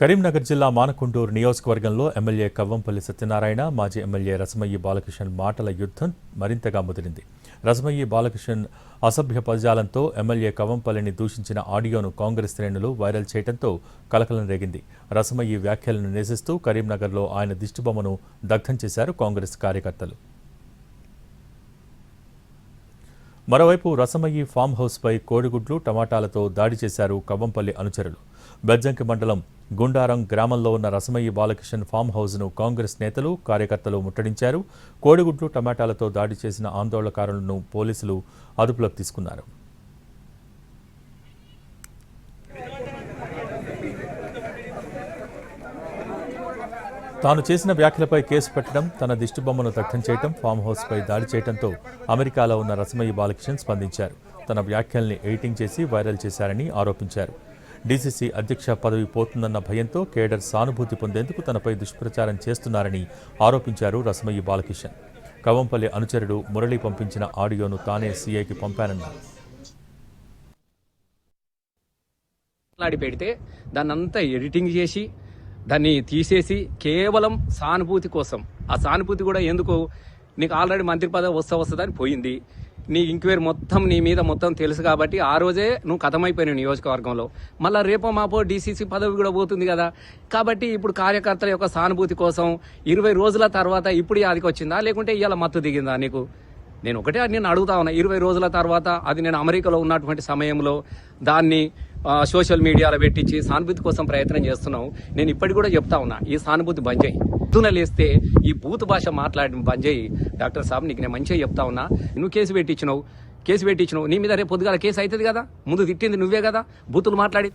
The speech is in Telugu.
కరీంనగర్ జిల్లా మానకొండూరు నియోజకవర్గంలో ఎమ్మెల్యే కవ్వంపల్లి సత్యనారాయణ మాజీ ఎమ్మెల్యే రసమయ్యి బాలకృష్ణన్ మాటల యుద్ధం మరింతగా ముదిరింది. రసమయ్యి బాలకృష్ణన్ అసభ్య పదజాలంతో ఎమ్మెల్యే కవ్వంపల్లిని దూషించిన ఆడియోను కాంగ్రెస్ శ్రేణులు వైరల్ చేయడంతో కలకలం రేగింది. రసమయ్యి వ్యాఖ్యలను నిరసిస్తూ కరీంనగర్లో ఆయన దిష్టిబొమ్మను దగ్ధం చేశారు కాంగ్రెస్ కార్యకర్తలు. మరోవైపు రసమయ్యి ఫామ్ హౌస్పై కోడిగుడ్లు టమాటాలతో దాడి చేశారు కవ్వంపల్లి అనుచరులు. బెజ్జంకి మండలం గుండారం గ్రామంలో ఉన్న రసమయ్యి బాలకిషన్ ఫామ్ హౌస్ను కాంగ్రెస్ నేతలు కార్యకర్తలు ముట్టడించారు. కోడిగుడ్లు టమాటాలతో దాడి చేసిన ఆందోళనకారులను పోలీసులు అదుపులోకి తీసుకున్నారు. తాను చేసిన వ్యాఖ్యలపై కేసు పెట్టడం తన దిష్టిబొమ్మను దగ్ధం చేయడం ఫామ్ హౌస్పై దాడి చేయడంతో అమెరికాలో ఉన్న రసమయ్య బాలకిషన్ స్పందించారు. తన వ్యాఖ్యల్ని ఎడిటింగ్ చేసి వైరల్ చేశారని ఆరోపించారు. డీసీసీ అధ్యక్ష పదవి పోతుందన్న భయంతో కేడర్ సానుభూతి పొందేందుకు తనపై దుష్ప్రచారం చేస్తున్నారని ఆరోపించారు రసమయ్య బాలకిషన్. కవంపల్లి అనుచరుడు మురళి పంపించిన ఆడియోను తానే సీఐకి పంపానన్నారు. మాట్లాడి పెడితే దాన్ని అంతా ఎడిటింగ్ చేసి దాన్ని తీసేసి కేవలం సానుభూతి కోసం. ఆ సానుభూతి కూడా ఎందుకు నీకు ఆల్రెడీ మంత్రి పదవి వస్తా వస్తుందని పోయింది. నీ ఇంక్వైరీ మొత్తం నీ మీద మొత్తం తెలుసు కాబట్టి ఆ రోజే నువ్వు కథమైపోయినావు నియోజకవర్గంలో. మళ్ళీ రేపో మాపో డీసీసీ పదవి కూడా పోతుంది కదా. కాబట్టి ఇప్పుడు కార్యకర్తల యొక్క సానుభూతి కోసం ఇరవై రోజుల తర్వాత ఇప్పుడు యాదికి వచ్చిందా? లేకుంటే ఇవాళ మత్తు దిగిందా నీకు? నేను ఒకటే నేను అడుగుతా ఉన్నా ఇరవై రోజుల తర్వాత అది నేను అమెరికాలో ఉన్నటువంటి సమయంలో దాన్ని సోషల్ మీడియాలో పెట్టించి సానుభూతి కోసం ప్రయత్నం చేస్తున్నావు. నేను ఇప్పటికి కూడా చెప్తా ఉన్నా ఈ సానుభూతి బంద్ చేయి. పొద్దున లేస్తే ఈ బూత్ భాష మాట్లాడడం బంద్ చేయి. డాక్టర్ సాబ్ నీకు నేను మంచిగా చెప్తా ఉన్నా. నువ్వు కేసు పెట్టించినావు కేసు పెట్టించినావు. నీ మీద రేపు పొద్దుగాల కేసు అవుతుంది కదా? ముందు తిట్టింది నువ్వే కదా? బూతులు మాట్లాడి